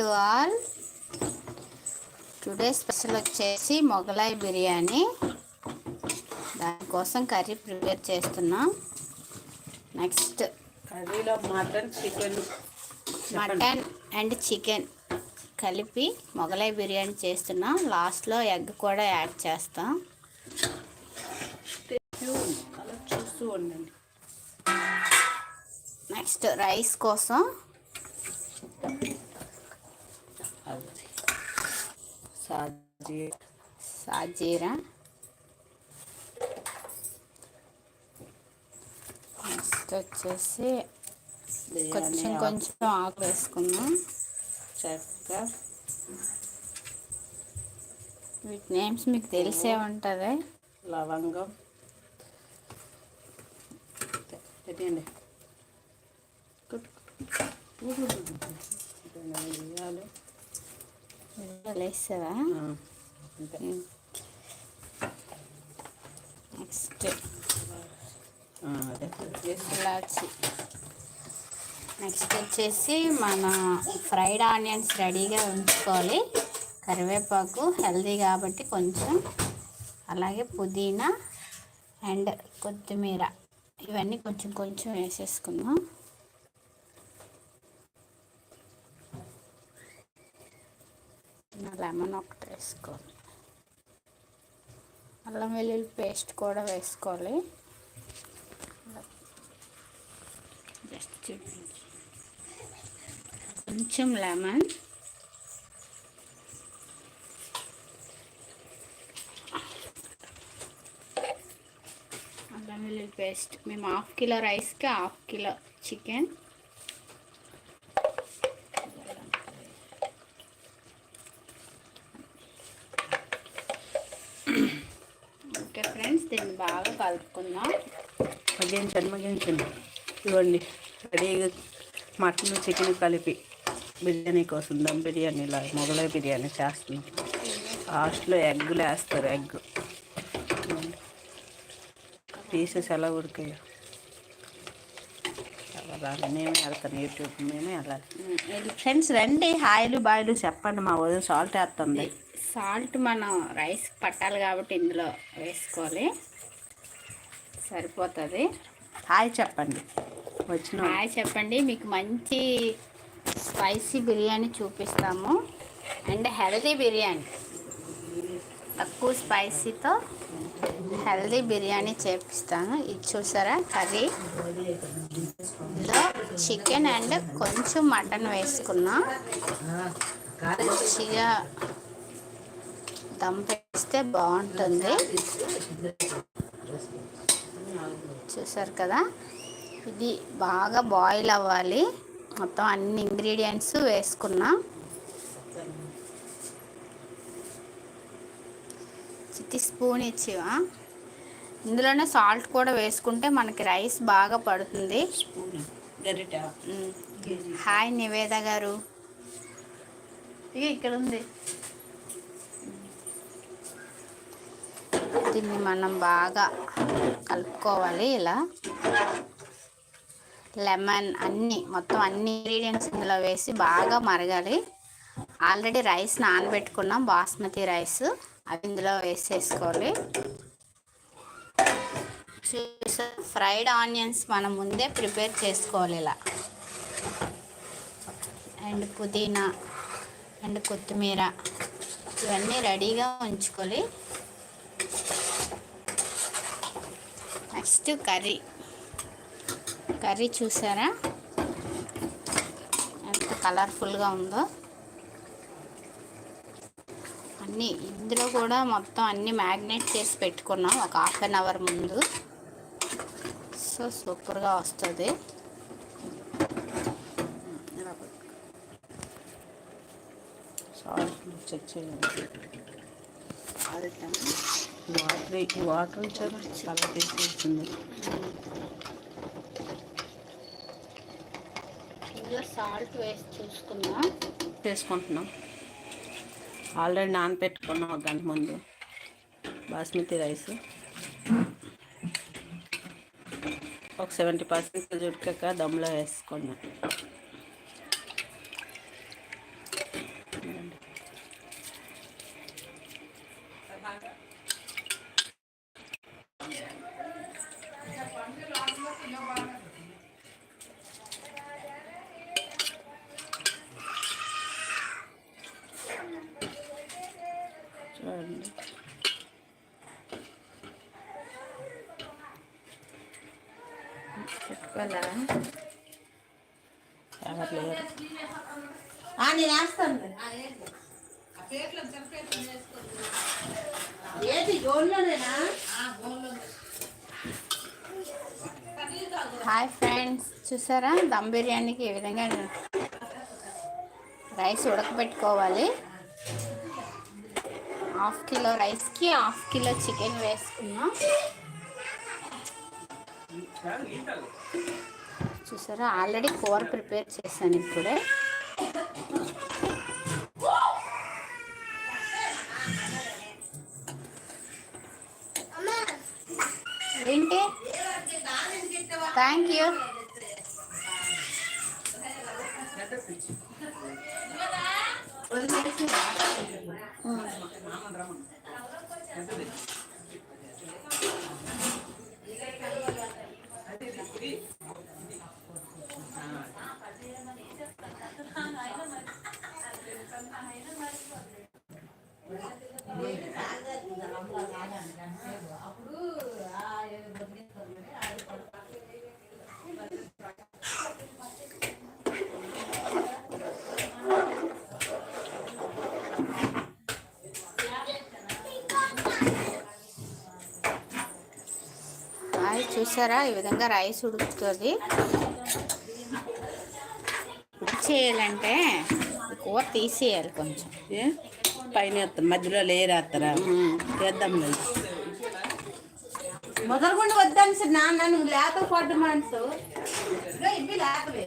To all today special వచ్చేసి మొగలాయి బిర్యానీ. దానికోసం curry prepare చేస్తున్నాం. నెక్స్ట్ కర్రీలో mutton chicken. Mutton and chicken కలిపి మొగలాయి బిర్యానీ చేస్తున్నాం. లాస్ట్లో ఎగ్ కూడా యాడ్ చేస్తాం. చూస్తూ ఉండండి. నెక్స్ట్ రైస్ కోసం సాజీ సాజీరా నెక్స్ట్ వచ్చేసి కొంచెం కొంచెం ఆకు వేసుకుందాం చెక్క వీటి నేమ్స్ మీకు తెలిసే ఉంటుంది లవంగం పెట్టండి వేయాలి అంతే నెక్స్ట్ ఇలాచి. నెక్స్ట్ వచ్చేసి మన ఫ్రైడ్ ఆనియన్స్ రెడీగా ఉంచుకోవాలి. కరివేపాకు హెల్దీ కాబట్టి కొంచెం. అలాగే పుదీనా అండ్ కొత్తిమీర. ఇవన్నీ కొంచెం కొంచెం వేసేసుకుందాం. లెమన్ ఒకటి వేసుకోవాలి. అల్లం వెల్లుల్లి పేస్ట్ కూడా వేసుకోవాలి. జస్ట్ చూపించి కొంచెం లెమన్. అల్లం వెల్లుల్లి పేస్ట్. మేము హాఫ్ కిలో రైస్కి half kilo chicken. Okay friends దీన్ని బాగా కలుపుకుందాం. మగ్గించండి మగ్గించండి. ఇవ్వండి రెడీగా మటన్ చికెన్ కలిపి బిర్యానీ కోసం దమ్ బిర్యానీలా మొగలై బిర్యానీ చేస్తున్నాం. లాస్ట్లో ఎగ్గులు వేస్తారు ఎగ్ పీసెస్ ఎలా ఉడికాయో. వెళ్ళాలి మేమే వెళ్తాను యూట్యూబ్ మేమే వెళ్ళాలి. ఫ్రెండ్స్ రండి హాయిలు బాయిలు చెప్పండి మా వదిన సాల్ట్ వేస్తుంది. సాల్ట్ మనం రైస్ పట్టాలి కాబట్టి ఇందులో వేసుకోవాలి. సరిపోతుంది. హాయ్ చెప్పండి. వచ్చిన. హాయ్ చెప్పండి మీకు మంచి స్పైసీ బిర్యానీ చూపిస్తాము. And healthy biryani. తక్కువ స్పైసీతో హెల్తీ బిర్యానీ చేపిస్తాను. ఇది చూసారా? కర్రీ. చికెన్ అండ్ కొంచెం మటన్ వేసుకున్నా. మంచిగా దమ్ బాగుంటుంది. చూసారు కదా? ఇది బాగా బాయిల్ అవ్వాలి. మొత్తం అన్ని ఇంగ్రీడియంట్స్ వేసుకున్నా. చిట్టి స్పూన్ ఇచ్చివా? ఇందులోనే సాల్ట్ కూడా వేసుకుంటే మనకి రైస్ బాగా పడుతుంది. స్పూన్. గరిట హాయ్ నివేద గారు. ఇక్కడ ఉంది దీన్ని మనం బాగా కలుపుకోవాలి ఇలా. లెమన్ అన్నీ మొత్తం అన్ని ఇంగ్రీడియంట్స్ ఇందులో వేసి బాగా మరగాలి. ఆల్రెడీ రైస్ నానబెట్టుకున్నాం బాస్మతి రైస్ అవి ఇందులో వేసేసుకోవాలి. చూసా ఫ్రైడ్ ఆనియన్స్ మనం ముందే ప్రిపేర్ చేసుకోవాలి ఇలా. అండ్ పుదీనా అండ్ కొత్తిమీర ఇవన్నీ రెడీగా ఉంచుకోవాలి నెక్స్ట్ కర్రీ. కర్రీ చూసారా? ఎంత కలర్ఫుల్గా ఉందో. అన్నీ ఇందులో కూడా మొత్తం అన్నీ మ్యాగ్నేట్ చేసి పెట్టుకున్నాం. ఒక హాఫ్ అన్ అవర్ ముందు. సో సూపర్గా వస్తుంది. సాల్ట్ చెక్ చేయండి. వాటర్ వాటర్ ఇచ్చారు చాలా టేస్ట్ వచ్చింది ఇందులో సాల్ట్ వేసి చూసుకుందాం. చేసుకుంటున్నాం. ఆల్రెడీ నానపెట్టుకున్నాం ఒక గంట ముందు. బాస్మతి రైస్. ఒక సెవెంటీ పర్సెంట్ చుట్టాక దమ్లో వేసుకోండి. చూడండి. నేను వేస్తాను. గోల్లోనేనా హాయ్ ఫ్రెండ్స్ చూసారా? దమ్ బిర్యానీకి ఈ విధంగా రైస్ ఉడకబెట్టుకోవాలి. హాఫ్ కిలో రైస్కి హాఫ్ కిలో చికెన్ వేసుకున్నాం. చూసారా? ఆల్రెడీ కూర ప్రిపేర్ చేశాను ఇప్పుడే. ఏంటి? థ్యాంక్ యూ చూసారా? ఈ విధంగా రైస్ ఉడుకుతుంది. చేయాలంటే కూర తీసేయాలి కొంచెం. ఏ? పైన వేస్తాం మధ్యలో లేరు వేస్తారా వేద్దాం లేదు మొదలుగుండి వద్దాను సార్ నాన్న నువ్వు లేత పడ్డ మనసు ఇవి లేతవే